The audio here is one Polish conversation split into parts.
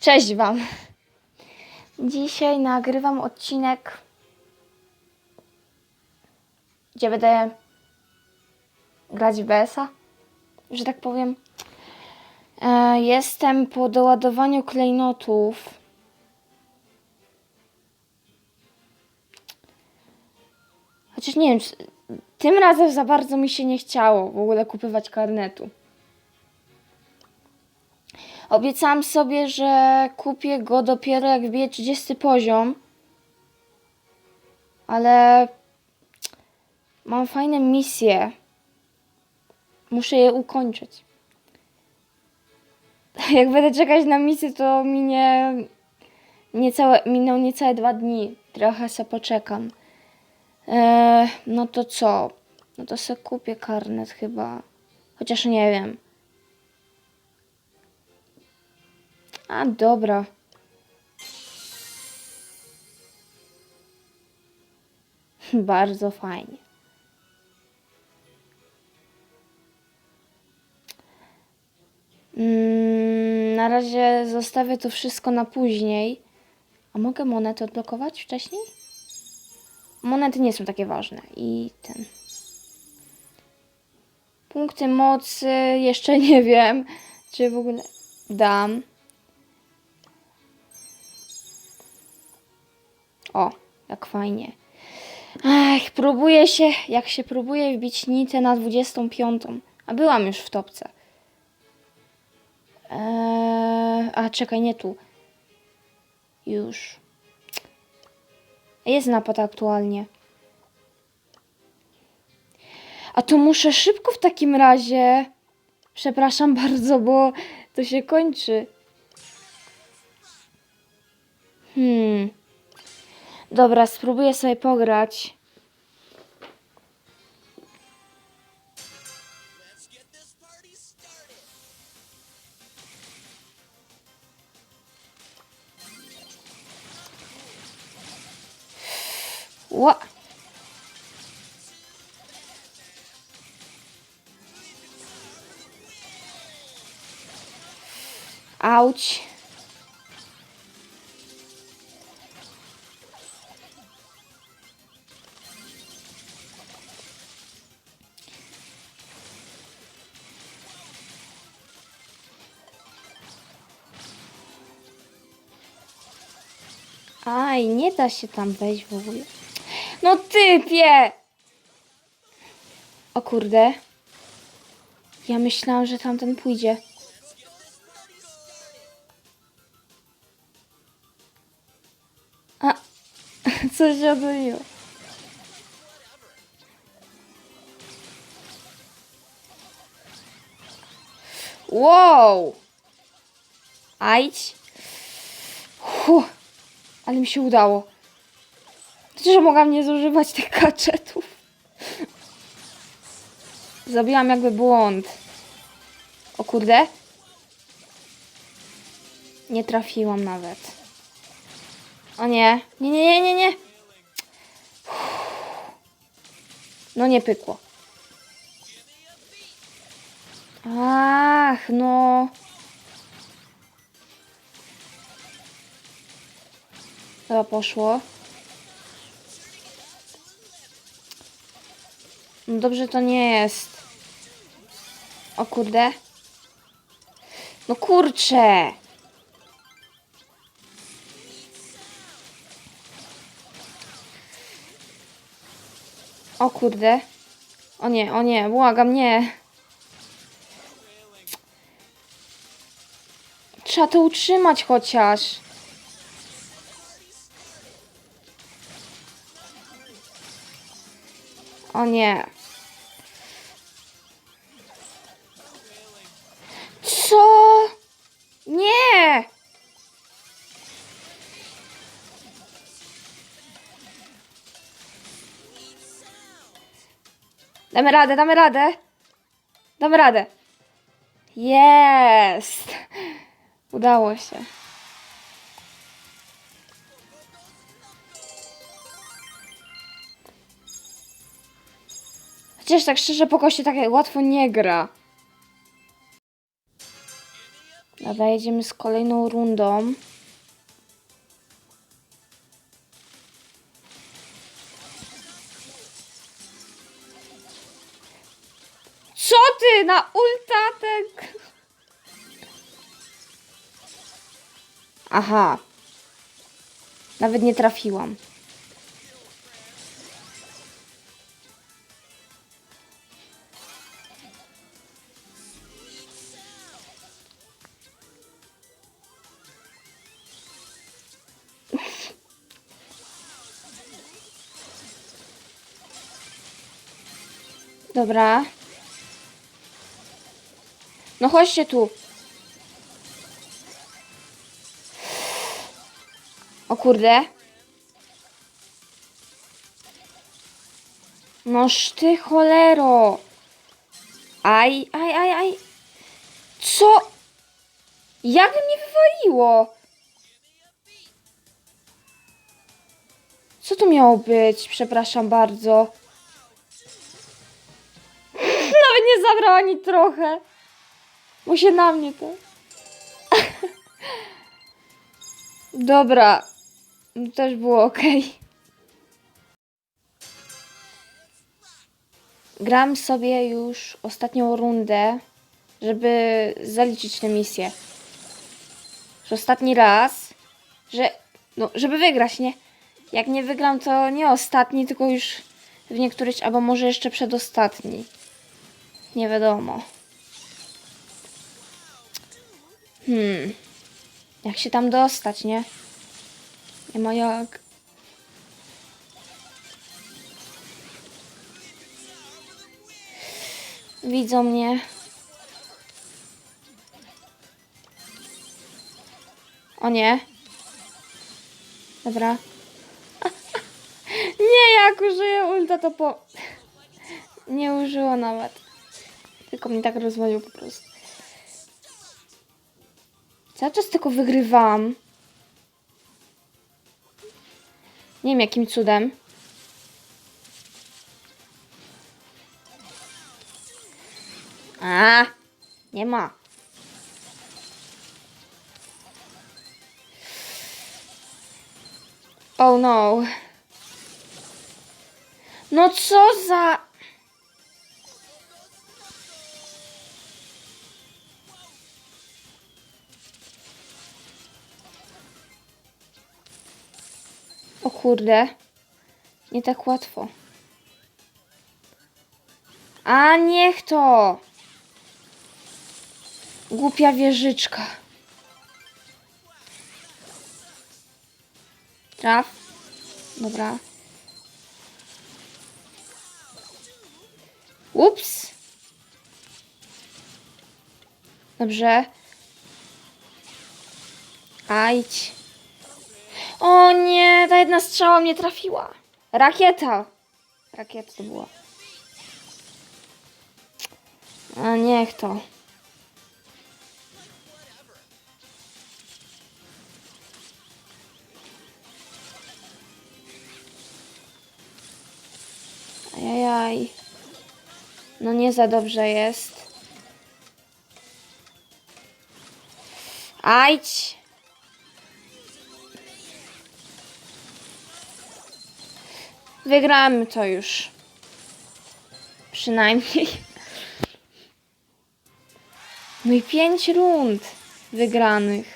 Cześć Wam. Dzisiaj nagrywam odcinek, gdzie będę grać w BS-a, że tak powiem. E, jestem po doładowaniu klejnotów. Chociaż nie wiem, tym razem za bardzo mi się nie chciało w ogóle kupywać karnetu. Obiecałam sobie, że kupię go dopiero jak wbiję 30 poziom. Ale mam fajne misje. Muszę je ukończyć. Jak będę czekać na misję, to minie niecałe, miną niecałe dwa dni. Trochę se poczekam. Eee, no to co? No to se kupię karnet chyba. Chociaż nie wiem. A dobra. Bardzo fajnie. Mm, na razie zostawię to wszystko na później. A mogę monety odblokować wcześniej? Monety nie są takie ważne. I ten. Punkty mocy jeszcze nie wiem, czy w ogóle dam. O, jak fajnie. Ach, próbuję się, jak się próbuje wbić nitę na 25. A byłam już w topce. Eee, a czekaj, nie tu. Już. Jest napad aktualnie. A to muszę szybko w takim razie. Przepraszam bardzo, bo to się kończy. Hmm. Dobra, spróbuję sobie pograć. Ła. Aj, nie da się tam wejść w ogóle. No typie! O kurde. Ja myślałam, że tamten pójdzie. A, co się odbyło? Wow! Ajdź. Huh. Ale mi się udało. Przecież mogłam nie zużywać tych kaczetów. Zrobiłam jakby błąd. O kurde. Nie trafiłam nawet. O nie. Nie, nie, nie, nie, nie. No nie pykło. Ach, no. Chyba poszło. No dobrze to nie jest. O kurde. No kurczę. O kurde. O nie, o nie, błagam, nie. Trzeba to utrzymać chociaż. O nie. Co? Nie! Damy radę, damy radę. Damy radę. Jest! Udało się. Chociaż tak szczerze, poko się tak łatwo nie gra. Dobra, jedziemy z kolejną rundą. Co ty na ultatek? Aha. Nawet nie trafiłam. Dobra. No chodźcie tu. O kurde. Noż ty cholero. Aj, aj, aj, aj. Co? Jak mnie wywaliło? Co to miało być? Przepraszam bardzo. Nie zabrał ani trochę. Bo się na mnie to. Dobra. Też było ok. Gram sobie już ostatnią rundę, żeby zaliczyć tę misję. Już ostatni raz, że. No, żeby wygrać, nie? Jak nie wygram, to nie ostatni, tylko już w niektórych, albo może jeszcze przedostatni. Nie wiadomo. Hmm. Jak się tam dostać, nie? Nie ma jak. Widzą mnie. O nie. Dobra. Nie, jak użyję ulta, to po... Nie użyło nawet. Tylko mnie tak rozwalił po prostu. Cały czas tylko wygrywam. Nie wiem jakim cudem. A, nie ma. Oh no. No co za... O kurde. Nie tak łatwo. A niech to. Głupia wieżyczka. Traf. Dobra. Ups. Dobrze. Ajdź. O nie, ta jedna strzała mnie trafiła. Rakieta. Rakieta to była. A niech to. Ajajaj. No nie za dobrze jest. Ajdź. Wygramy to już. Przynajmniej. No i pięć rund wygranych.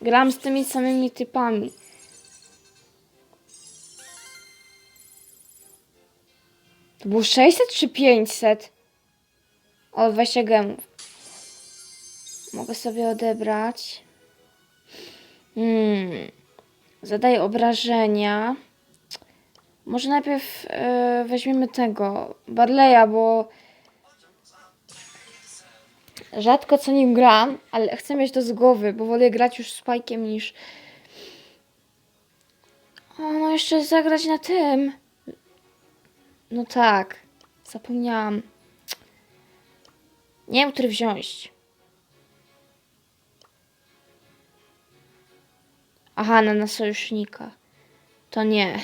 Gram z tymi samymi typami. To było 600 czy 500? O, 20 gemów. Mogę sobie odebrać. Hmm. Zadaję obrażenia. Może najpierw e, weźmiemy tego Barleya, bo rzadko co nim gram, ale chcę mieć to z głowy, bo wolę grać już z Spike'iem niż... O, no jeszcze zagrać na tym. No tak, zapomniałam. Nie wiem, który wziąć. Aha, na, na sojusznika. To nie.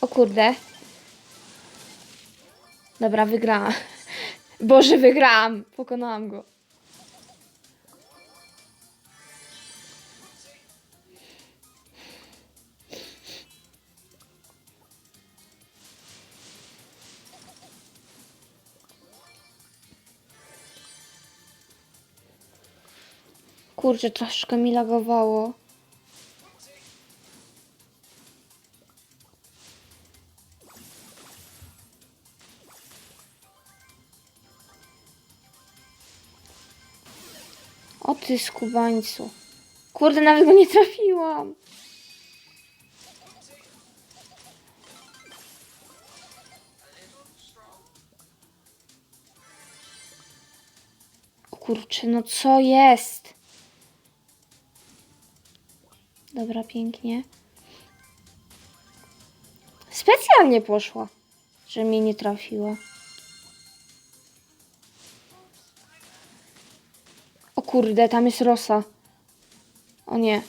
O kurde. Dobra, wygrałam. Boże, wygrałam. Pokonałam go. Kurczę, troszkę mi lagowało. Ty skubańcu. Kurde, nawet go nie trafiłam. Kurczę, no co jest? Dobra, pięknie. Specjalnie poszła, że mnie nie trafiła. Kurde, tam jest rosa. O nie.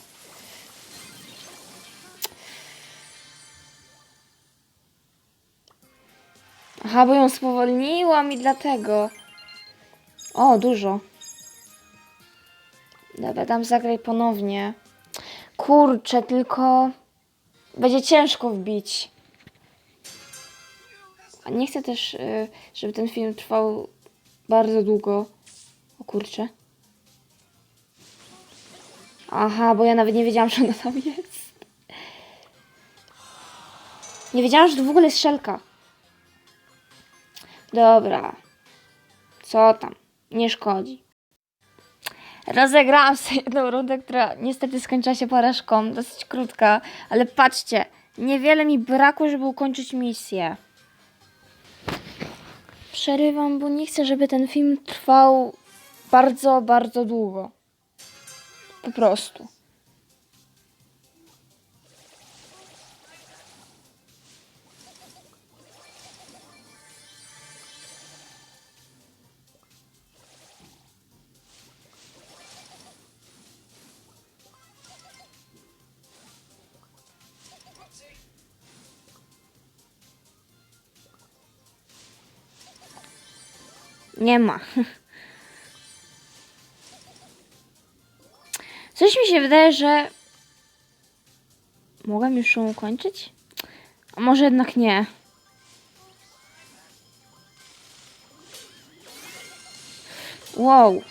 Aha, bo ją spowolniłam i dlatego. O, dużo. Dobra, dam zagraj ponownie. Kurczę, tylko będzie ciężko wbić. A nie chcę też, y, żeby ten film trwał bardzo długo. O kurczę. Aha, bo ja nawet nie wiedziałam, że ona tam jest. Nie wiedziałam, że to w ogóle jest szelka. Dobra. Co tam? Nie szkodzi. Rozegrałam sobie jedną rundę, która niestety skończyła się porażką. Dosyć krótka, ale patrzcie. Niewiele mi brakło, żeby ukończyć misję. Przerywam, bo nie chcę, żeby ten film trwał bardzo, bardzo długo. Po prostu. Nie ma. Coś mi się wydaje, że mogłam już ją ukończyć? A może jednak nie. Wow.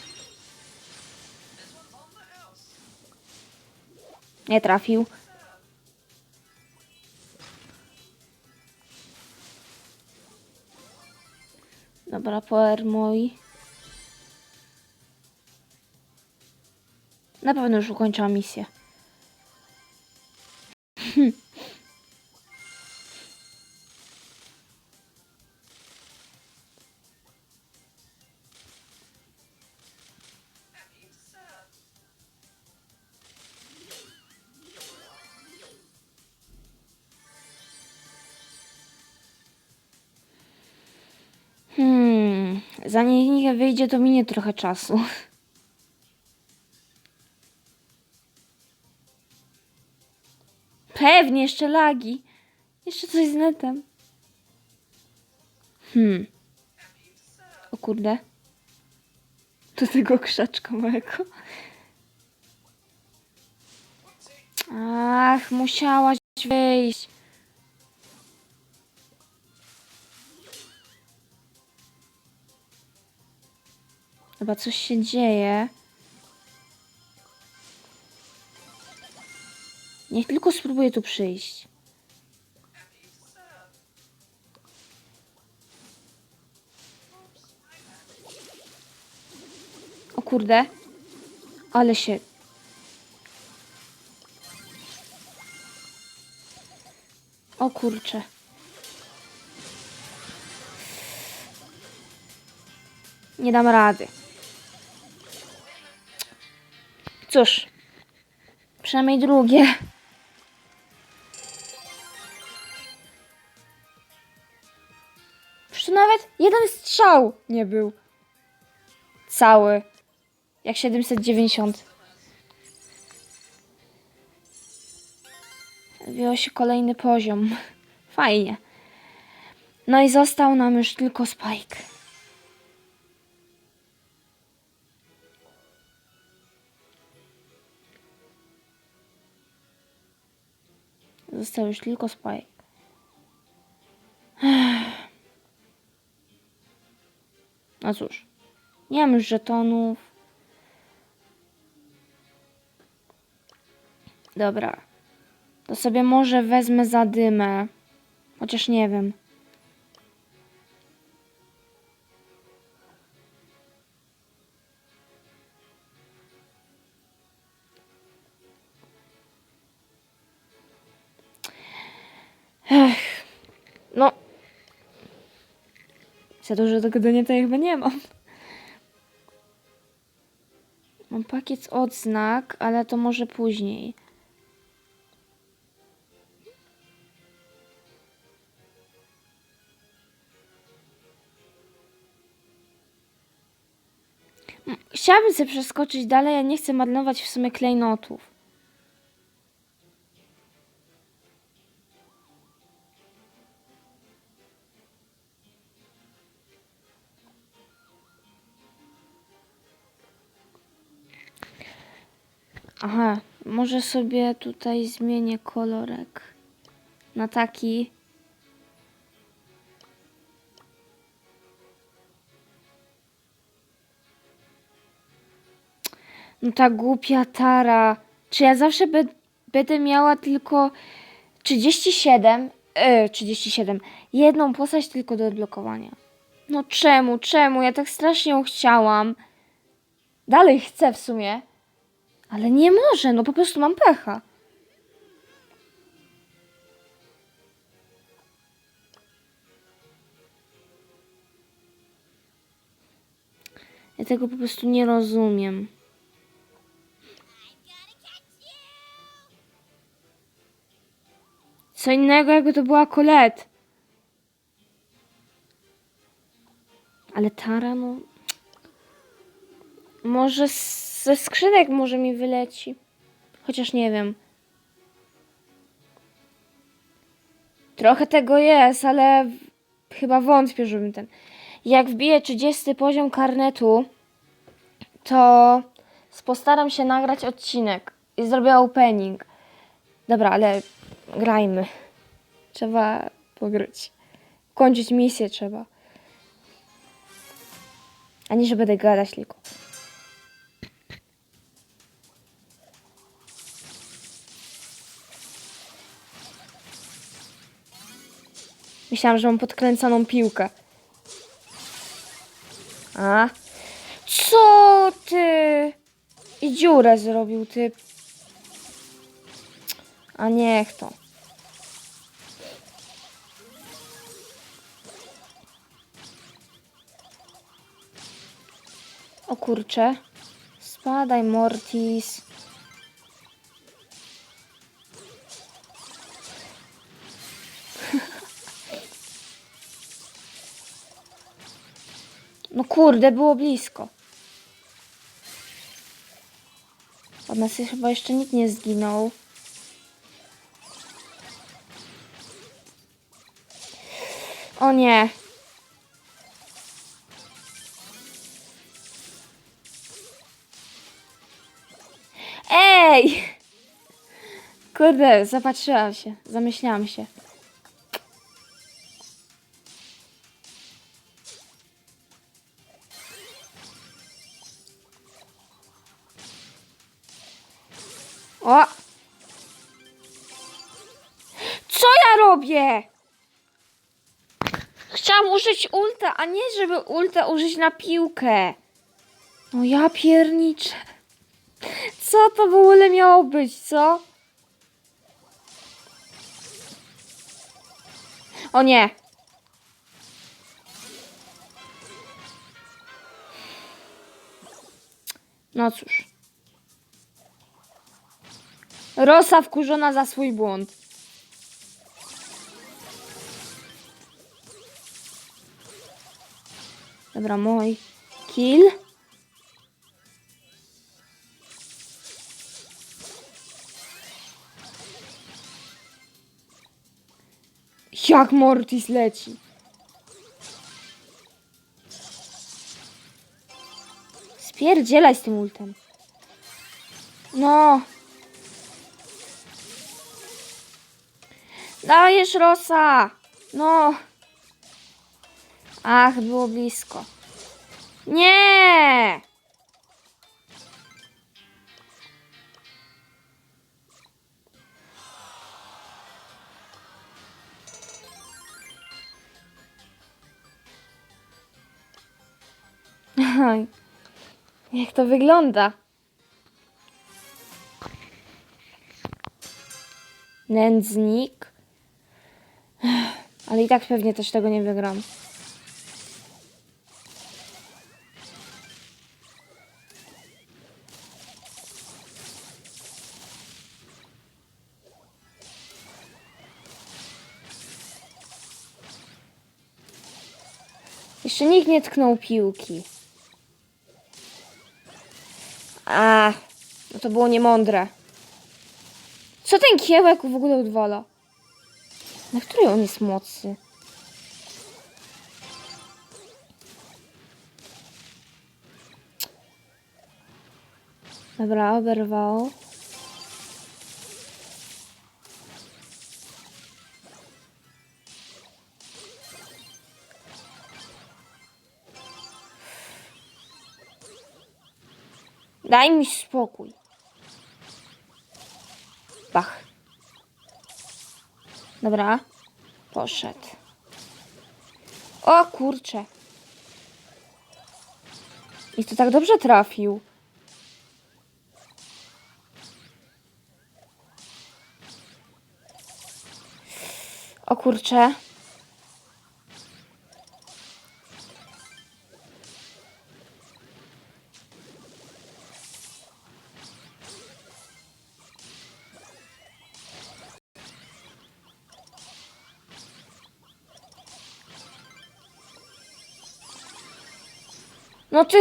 Nie trafił. Dobra, poer mój. Na pewno już ukończyłam misję. Hmm, zanim nie wyjdzie, to minie trochę czasu. Pewnie, jeszcze lagi. Jeszcze coś z netem. Hmm. O kurde. Do tego krzaczka mojego. Ach, musiałaś wyjść. Chyba coś się dzieje. Niech tylko spróbuję tu przyjść. O kurde. Ale się... O kurcze. Nie dam rady. Cóż. Przynajmniej drugie. Nawet jeden strzał nie był. Cały. Jak 790. Wziął się kolejny poziom Fajnie. No i został nam już tylko Spike. Został już tylko Spike. No cóż, nie mam już żetonów. Dobra. To sobie może wezmę zadymę. Chociaż nie wiem. Za dużo do to chyba nie mam. Mam pakiet odznak, ale to może później. M- Chciałabym sobie przeskoczyć dalej, ja nie chcę marnować w sumie klejnotów. Aha, może sobie tutaj zmienię kolorek na taki. No ta głupia Tara. Czy ja zawsze be będę miała tylko 37? E, 37. Jedną postać tylko do odblokowania. No czemu, czemu? Ja tak strasznie ją chciałam. Dalej chcę w sumie. Ale nie może, no po prostu mam pecha. Ja tego po prostu nie rozumiem. Co innego, jakby to była Colette. Ale Tara, no... Może ze skrzynek może mi wyleci. Chociaż nie wiem. Trochę tego jest, ale chyba wątpię, żebym ten. Jak wbiję 30 poziom karnetu, to postaram się nagrać odcinek i zrobię opening. Dobra, ale grajmy. Trzeba pogryć. Kończyć misję trzeba. A nie, że będę gadać tylko. Myślałam, że mam podkręconą piłkę. A? Co ty? I dziurę zrobił typ. A niech to. O kurcze. Spadaj, Mortis. Kurde, było blisko. Od nas chyba jeszcze nikt nie zginął. O nie. Ej! Kurde, zapatrzyłam się, zamyślałam się. Ulta, a nie żeby ulta użyć na piłkę. No ja pierniczę. Co to w ogóle miało być, co? O nie. No cóż. Rosa wkurzona za swój błąd. Dobra, mój kill. Jak Mortis leci. Spierdzielaj z tym ultem. No. Dajesz Rosa. No. Ach, było blisko. Nie! Oj, jak to wygląda? Nędznik. Ale i tak pewnie też tego nie wygram. Jeszcze nikt nie tknął piłki. A, no to było niemądre. Co ten kiełek w ogóle odwala? Na której on jest mocy? Dobra, oberwało. Daj mi spokój. Bach. Dobra. Poszedł. O kurcze. I to tak dobrze trafił. O kurcze. No ty.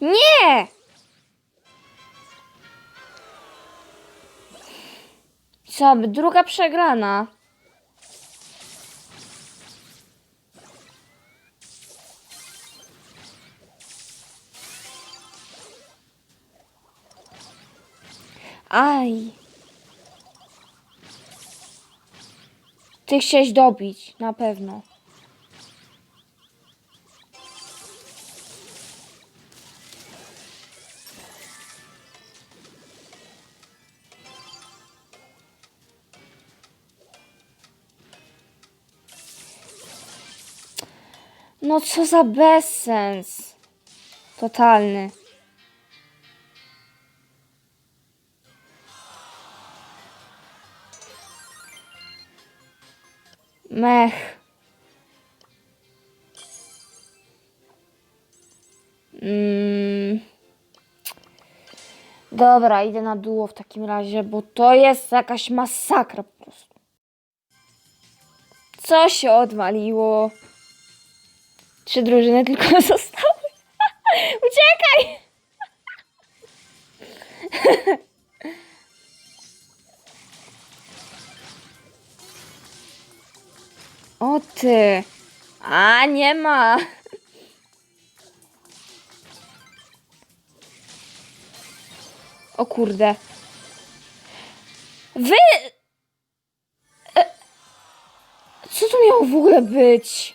Nie! Co, druga przegrana. Aj. Ty chciałeś dobić, na pewno. No co za bezsens. Totalny. Mech. Mm. Dobra, idę na duo w takim razie, bo to jest jakaś masakra po prostu. Co się odwaliło? Trzy drużyny tylko zostały. Uciekaj! O ty. A, nie ma. O kurde. Wy... E, Co to miało w ogóle być?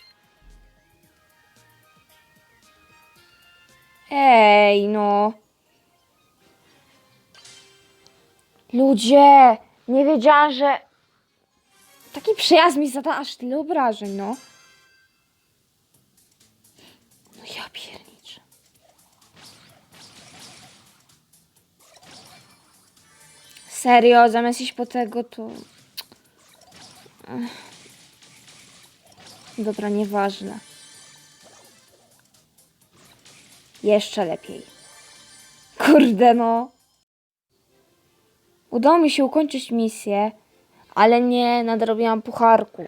Ej, no. Ludzie, nie wiedziałam, że taki przyjazd mi zada aż tyle obrażeń, no. No ja pierniczę. Serio, zamiast iść po tego, to... Dobra, nieważne. Jeszcze lepiej. Kurde no. Udało mi się ukończyć misję, ale nie nadrobiłam pucharków.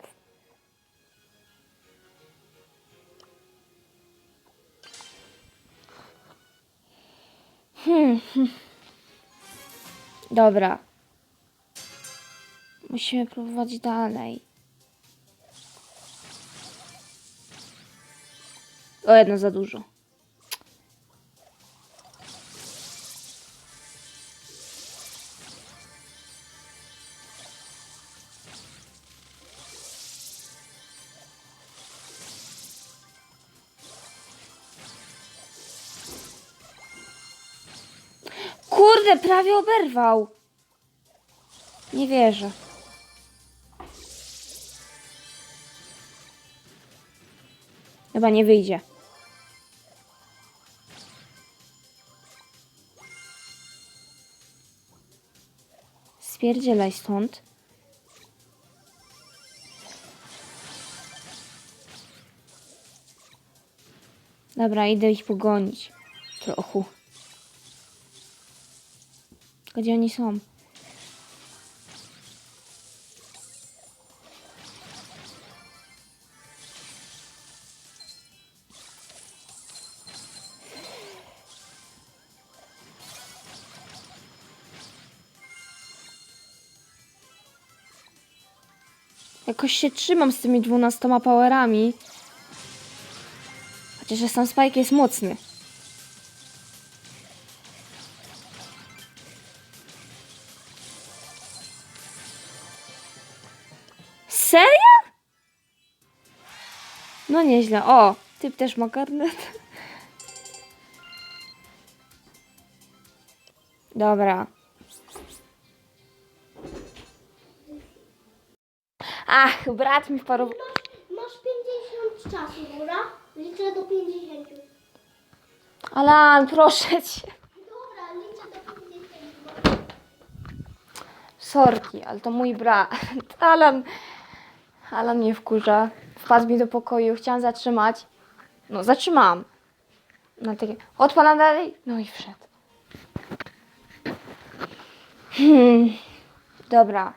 Hmm. Dobra. Musimy próbować dalej. O, jedno za dużo. Prawie oberwał. Nie wierzę. Chyba nie wyjdzie. Spierdzielaj stąd. Dobra, idę ich pogonić. Trochu. Gdzie oni są? Jakoś się trzymam z tymi dwunastoma powerami. Chociaż sam Spike jest mocny. Nieźle. O, typ też ma karnet. Dobra. Ach, brat mi wparował. Masz 50 czasu, dobra? Liczę do 50. Alan, proszę cię. Dobra, liczę do 50. Sorki, ale to mój brat. Alan, Alan mnie wkurza. Wpadł mi do pokoju, chciałam zatrzymać. No, zatrzymałam. Na takie, od pana dalej? No i wszedł. Hmm. Dobra.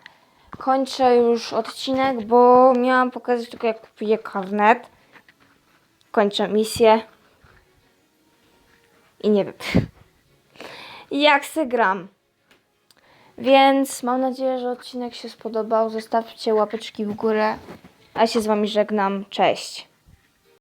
Kończę już odcinek, bo miałam pokazać tylko jak kupię karnet. Kończę misję. I nie wiem. Jak se gram. Więc mam nadzieję, że odcinek się spodobał. Zostawcie łapeczki w górę. A się z Wami żegnam. Cześć.